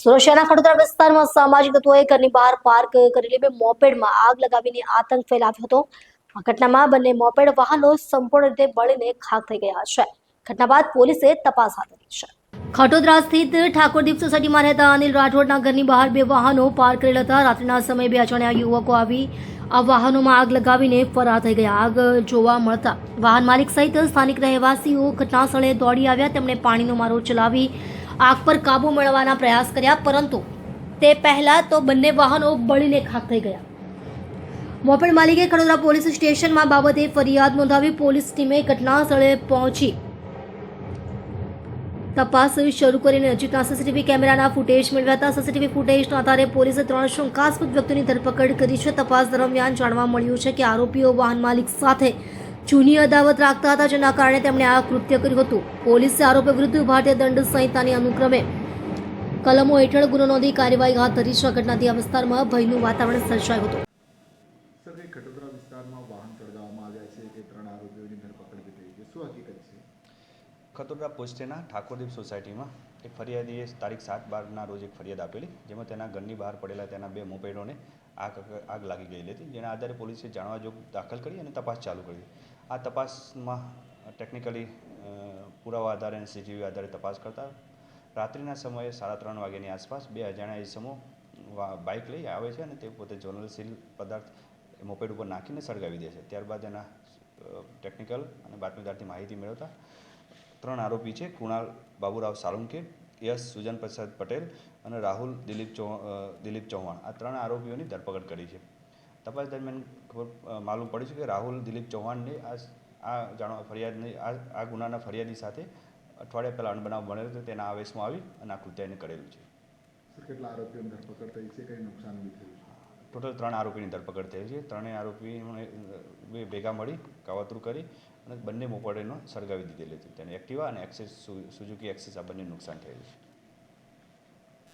સુરક્ષાના ખડોદરા વિસ્તારમાં સામાજિક તત્વોએ ઘરની બહાર પાર્ક કરેલી બે મોપેડમાં આગ લગાવીને આતંક ફેલાવ્યો હતો. આ ઘટનામાં બંને મોપેડ વાહનો સંપૂર્ણ રીતે બળીને ખાક થઈ ગયા છે. ઘટના બાદ પોલીસે તપાસ હાથ ધરી છે. ખટોદરા સ્થિત ઠાકોરદીપ સોસાયટીમાં રહેતા અનિલ રાઠોડના ઘરની બહાર બે વાહનો પાર્ક કરેલા હતા. રાત્રિના સમયે બે અજાણ્યા યુવકો આવી આ વાહનોમાં આગ લગાવીને ફરાર થઈ ગયા. આગ જોવા મળતા વાહન માલિક સહિત સ્થાનિક રહેવાસીઓ ઘટના સ્થળે દોડી આવ્યા. તેમણે પાણીનો મારો ચલાવી આગ પર કાબુ મેળવવાના પ્રયાસ કર્યા, પરંતુ તે પહેલા તો બંને વાહનો બળીને ખાક થઈ ગયા. મોપેડ માલિકે ખડોદરા પોલીસ સ્ટેશનમાં બાબતે ફરિયાદ નોંધાવી પોલીસ ટીમે ઘટના સ્થળે પહોંચી તપાસ શરૂ કરીને નજીકના સીસીટીવી કેમેરાના ફૂટેજ મેળવ્યા સીસીટીવી ફૂટેજના આધારે પોલીસે ત્રણ શંકાસ્પદ વ્યક્તિની ધરપકડ કરી છે. તપાસ દરમિયાન જાણવા મળ્યું છે કે આરોપીઓ વાહન માલિક સાથે જૂની અદાવત રાખતા હતા, જેના કારણે તેમણે આ કૃત્ય કર્યું હતું. પોલીસે આરોપી વિરુદ્ધ ભારતીય દંડ સંહિતાની અનુક્રમે કલમો હેઠળ ગુનો નોંધી કાર્યવાહી હાથ ધરી છે. ઘટનાથી આ વિસ્તારમાં ભયનું વાતાવરણ સર્જાયું હતું. વિસ્તારમાં વાહન સળગાવવામાં આવ્યા છે કે ત્રણ આરોપીઓની ધરપકડ કરી છે? શું હકીકત છે? ખતોદરા પોસ્ટેના ઠાકોરદીપ સોસાયટીમાં એક ફરિયાદીએ તારીખ સાત બારના રોજ એક ફરિયાદ આપેલી, જેમાં તેના ઘરની બહાર પડેલા તેના બે મોપેડોને આગ આગ લાગી ગયેલી હતી, જેના આધારે પોલીસે જાણવા જોગ દાખલ કરી અને તપાસ ચાલુ કરી. આ તપાસમાં ટેકનિકલી પુરાવા આધારે અને સીસીટીવી આધારે તપાસ કરતા રાત્રિના સમયે સાડા ત્રણ વાગ્યાની આસપાસ બે અજાણ્યા ઇસમો બાઇક લઈ આવે છે અને તે પોતે જ્વલનશીલ પદાર્થ મોપેડ ઉપર નાખીને સળગાવી દે છે. ત્યારબાદ એના ટેકનિકલ અને બાતમીદારથી માહિતી મેળવતા ત્રણ આરોપી છે, કુણાલ બાબુરાવ સાળુંકે, યશ સુજન પ્રસાદ પટેલ અને રાહુલ દિલીપ દિલીપ ચૌહાણ. આ ત્રણ આરોપીઓની ધરપકડ કરી છે. તપાસ દરમિયાન ખબર માલુમ પડ્યું છે કે રાહુલ દિલીપ ચૌહાણને આ આ જાણવા ફરિયાદની, આ આ ગુનાના ફરિયાદી સાથે અઠવાડિયા પહેલાં અણબનાવ બનેલો હતો, તેના આવેશમાં આવી અને આ કૃત્યને કરેલું છે. કેટલા આરોપીઓની ધરપકડ થઈ છે, કંઈ નુકસાન બી થયું છે? ટોટલ ત્રણ આરોપીની ધરપકડ થઈ છે. ત્રણેય આરોપીઓને બે ભેગા મળી, કાવતરું કરી અને બંને મોપડેનો સળગાવી દીધેલી હતી તેને એક્ટિવા અને એક્સેસ, સુઝુકી એક્સેસ આ બંને નુકસાન થયેલું છે.